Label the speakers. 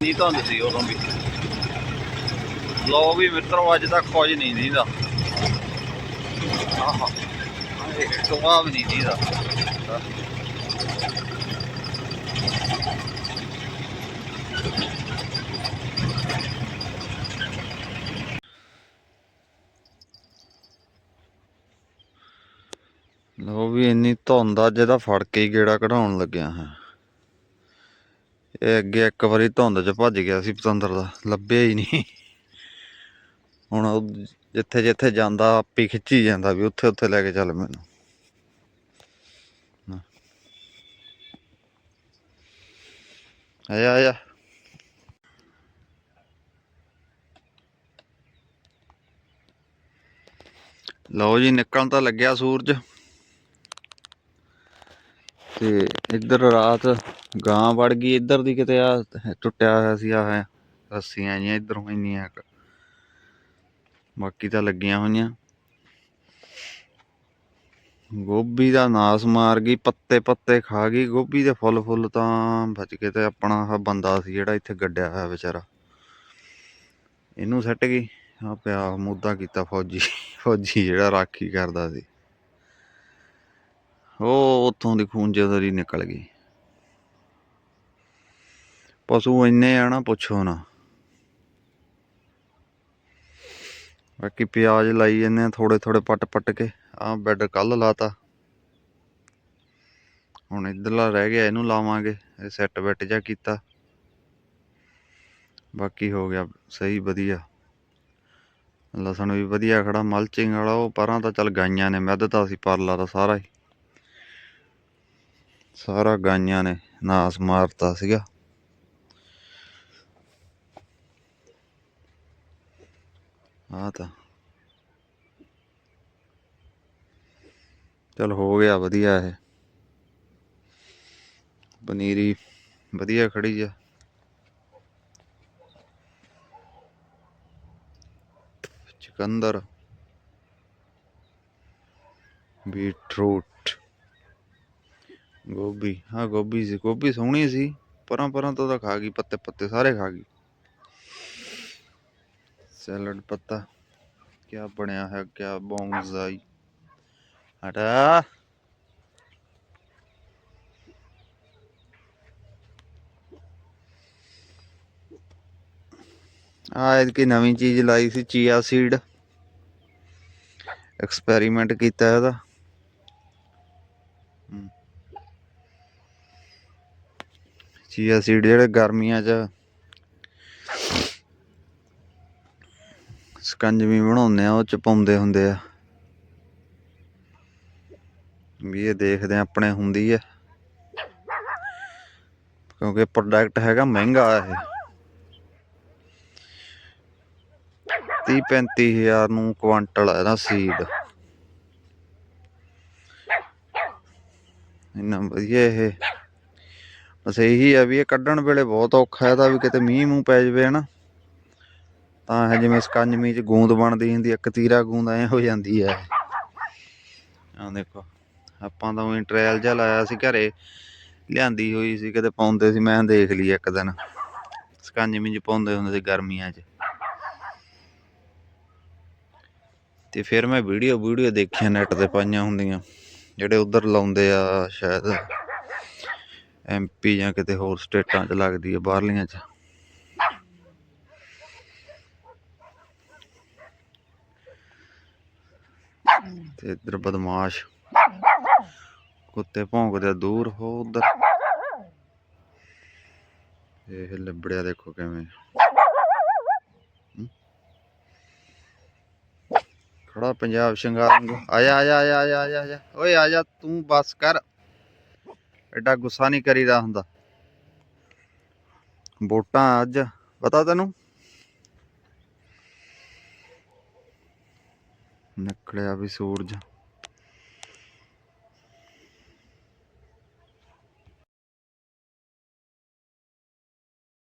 Speaker 1: ਜੀ ਧੁੰਦ ਸੀ ਉਦੋਂ ਵੀ। ਲੋ ਵੀ ਮਿੱਤਰੋ, ਅੱਜ ਤੱਕ ਕੁਝ ਨਹੀਂ ਦੀਦਾ। ਆਹਾ, ਇਹ ਟੋਆ ਵੀ ਨਹੀਂ ਦੀਦਾ। ਲੋ ਵੀ ਇੰਨੀ ਧੁੰਦ ਆ ਜਿਹਦਾ ਫੜ ਕੇ ਹੀ ਗੇੜਾ ਕਢਾਉਣ ਲੱਗਿਆ ਹਾਂ। ਇਹ ਅੱਗੇ ਇੱਕ ਵਾਰੀ ਧੁੰਦ 'ਚ ਭੱਜ ਗਿਆ ਸੀ ਪਤੰਦਰ ਦਾ, ਲੱਭਿਆ ਹੀ ਨਹੀਂ। ਹੁਣ ਜਿੱਥੇ ਜਿੱਥੇ ਜਾਂਦਾ, ਆਪੇ ਖਿੱਚੀ ਜਾਂਦਾ ਵੀ ਉੱਥੇ ਉੱਥੇ ਲੈ ਕੇ ਚੱਲ ਮੈਨੂੰ। ਨਾ। ਆਇਆ ਆਇਆ। ਲਓ ਜੀ, ਨਿਕਲਣ ਤਾਂ ਲੱਗਿਆ ਸੂਰਜ। ਤੇ ਇੱਧਰ ਰਾਤ ਗਾਂ ਵੜ ਗਈ, ਇੱਧਰ ਦੀ ਕਿਤੇ ਆ ਟੁੱਟਿਆ ਹੋਇਆ ਸੀ ਆ ਰੱਸੀਆਂ ਜੀਆਂ ਇੱਧਰੋਂ ਇੰਨੀਆਂ ਬਾਕੀ ਤਾਂ ਲੱਗੀਆਂ ਹੋਈਆਂ। ਗੋਭੀ ਦਾ ਨਾਸ ਮਾਰ ਗਈ, ਪੱਤੇ ਪੱਤੇ ਖਾ ਗਈ। ਗੋਭੀ ਦੇ ਫੁੱਲ ਫੁੱਲ ਤਾਂ ਬਚ ਕੇ ਤੇ ਆਪਣਾ ਆਹ ਬੰਦਾ ਸੀ ਜਿਹੜਾ ਇੱਥੇ ਗੱਡਿਆ ਹੋਇਆ ਵਿਚਾਰਾ। ਇਹਨੂੰ ਸੱਟ ਗਈ ਆ ਪਿਆ ਮੁੱਦਾ ਕੀਤਾ ਫੌਜੀ ਫੌਜੀ ਜਿਹੜਾ ਰਾਖੀ ਕਰਦਾ ਸੀ। ਉਹ ਉੱਥੋਂ ਦੀ ਖੂਨ ਜਦਰੀ ਨਿਕਲ ਗਈ। ਪਸ਼ੂ ਇੰਨੇ ਆ ਨਾ, ਪੁੱਛੋ ਨਾ। ਬਾਕੀ ਪਿਆਜ਼ ਲਾਈ ਜੰਨੇ ਆ ਥੋੜੇ ਥੋੜੇ ਪੱਟ ਪੱਟ ਕੇ। ਆਹ ਬੈੱਡ ਕੱਲ ਲਾਤਾ। ਹੁਣ ਇਧਰਲਾ ਰਹਿ ਗਿਆ, ਇਹਨੂੰ ਲਾਵਾਂਗੇ। ਇਹ ਸੈੱਟ ਬੈੱਟ ਜਾ ਕੀਤਾ। ਬਾਕੀ ਹੋ ਗਿਆ ਸਹੀ, ਵਧੀਆ। ਲਸਣ ਵੀ ਵਧੀਆ ਖੜਾ, ਮਲਚਿੰਗ ਵਾਲਾ, ਉਹ ਪਰਾਂ ਤਾਂ ਚੱਲ ਗਾਈਆਂ ਨੇ ਮਿੱਧਤਾ ਸੀ ਪਰਲਾ ਤਾਂ ਸਾਰਾ ਹੀ। ਸਾਰਾ ਗਾਈਆਂ ਨੇ, ਨਾਸ ਮਾਰਤਾ ਸੀਗਾ। ਆ ਤਾਂ। ਚਲ ਹੋ ਗਿਆ, ਵਧੀਆ ਇਹ। ਪਨੀਰੀ ਵਧੀਆ ਖੜੀ ਆ। ਚਿਕੰਦਰ। ਬੀਟਰੂਟ। ਗੋਭੀ, ਹਾਂ ਗੋਭੀ ਸੀ, ਗੋਭੀ ਸੋਹਣੀ ਸੀ, ਪਰਾਂ ਪਰਾਂ ਤੋਂ ਤਾਂ ਖਾ ਗਈ, ਪੱਤੇ ਪੱਤੇ ਸਾਰੇ ਖਾ ਗਈ। ਸੈਲਡ ਪੱਤਾ, ਕਿਆ ਬਣਿਆ ਹੈ, ਕਿਆ ਬੌਂਜ਼ਾਈ ਹਟਾ। ਆ ਇਹਦੀ ਨਵੀਂ ਚੀਜ਼ ਲਾਈ ਸੀ, ਚੀਆ ਸੀਡ। ਐਕਸਪੈਰੀਮੈਂਟ ਕੀਤਾ ਇਹਦਾ ਚੀਆ ਸੀਡ ਜਿਹੜੇ ਗਰਮੀਆਂ 'ਚ ਸਕੰਜਵੀ ਬਣਾਉਂਦੇ ਆ, ਉਹ ਚ ਪਾਉਂਦੇ ਹੁੰਦੇ ਆ। ਵੀ ਇਹ ਦੇਖਦੇ ਆ, ਆਪਣੇ ਹੁੰਦੀ ਹੈ ਕਿਉਂਕਿ ਪ੍ਰੋਡਕਟ ਹੈਗਾ ਮਹਿੰਗਾ ਇਹ। 30 35000 ਨੂੰ ਕੁਆਂਟਲ ਹੈ ਨਾ ਸੀਡ ਇੰਨਾ ਵਧੀਆ ਇਹ। ਬਸ ਇਹੀ ਆ ਵੀ ਇਹ ਕੱਢਣ ਵੇਲੇ ਬਹੁਤ ਔਖਾ ਹੈ ਤਾਂ ਵੀ ਕਿਤੇ ਮੀਂਹ ਮੂੰਹ ਪੈ ਜਵੇ, ਹਨਾ। ਤਾਂ ਇਹ ਜਿਵੇਂ ਸਕੰਜਮੀ ਚ ਗੂੰਦ ਬਣਦੀ ਹੁੰਦੀ, ਇੱਕ ਤੀਰਾ ਗੂੰਦ ਐ ਹੋ ਜਾਂਦੀ ਹੈ ਆਹ ਦੇਖੋ, ਆਪਾਂ ਤਾਂ ਉਹੀ ਟ੍ਰਾਇਲ ਜਿਹਾ ਲਾਇਆ ਸੀ ਘਰੇ, ਲਿਆਂਦੀ ਹੋਈ ਸੀ, ਕਿਤੇ ਪਾਉਂਦੇ ਸੀ, ਮੈਂ ਦੇਖ ਲਈ ਇੱਕ ਦਿਨ। ਸਕੰਜਮੀ ਚ ਪਾਉਂਦੇ ਹੁੰਦੇ ਸੀ ਗਰਮੀਆਂ 'ਚ। ਤੇ ਫਿਰ ਮੈਂ ਵੀਡੀਓ ਵੀਡੀਓ ਦੇਖੀਆਂ, ਨੈਟ ਤੇ ਪਾਈਆਂ ਹੁੰਦੀਆਂ, ਜਿਹੜੇ ਉਧਰ ਲਾਉਂਦੇ ਆ, ਸ਼ਾਇਦ। ਐਮਪੀ ਜਾਂ ਕਿਤੇ ਹੋਰ ਸਟੇਟਾਂ 'ਚ ਲੱਗਦੀ ਹੈ ਬਾਹਰਲੀਆਂ 'ਚ। ਤੇ ਇੱਧਰ ਬਦਮਾਸ਼। ਕੁੱਤੇ ਭੌਂਕਦੇ ਦੂਰ ਹੋ ਉਧਰ। ਇਹ ਲੱਭੜਿਆ ਦੇਖੋ ਕਿਵੇਂ। ਖੜਾ ਪੰਜਾਬ ਸ਼ਿੰਗਾਰ ਵਾਂਗੂ। ਆਇਆ ਆਇਆ ਆਇਆ ਆਇਆ ਆਇਆ ਆਇਆ। ਓਏ ਆ ਤੂੰ ਬਸ ਕਰ। ਐਡਾ ਗੁੱਸਾ ਨਹੀਂ ਕਰੀਦਾ ਹੁੰਦਾ। ਵੋਟਾਂ ਅੱਜ ਪਤਾ ਤੈਨੂੰ? ਨਿਕਲਿਆ ਵੀ ਸੂਰਜ।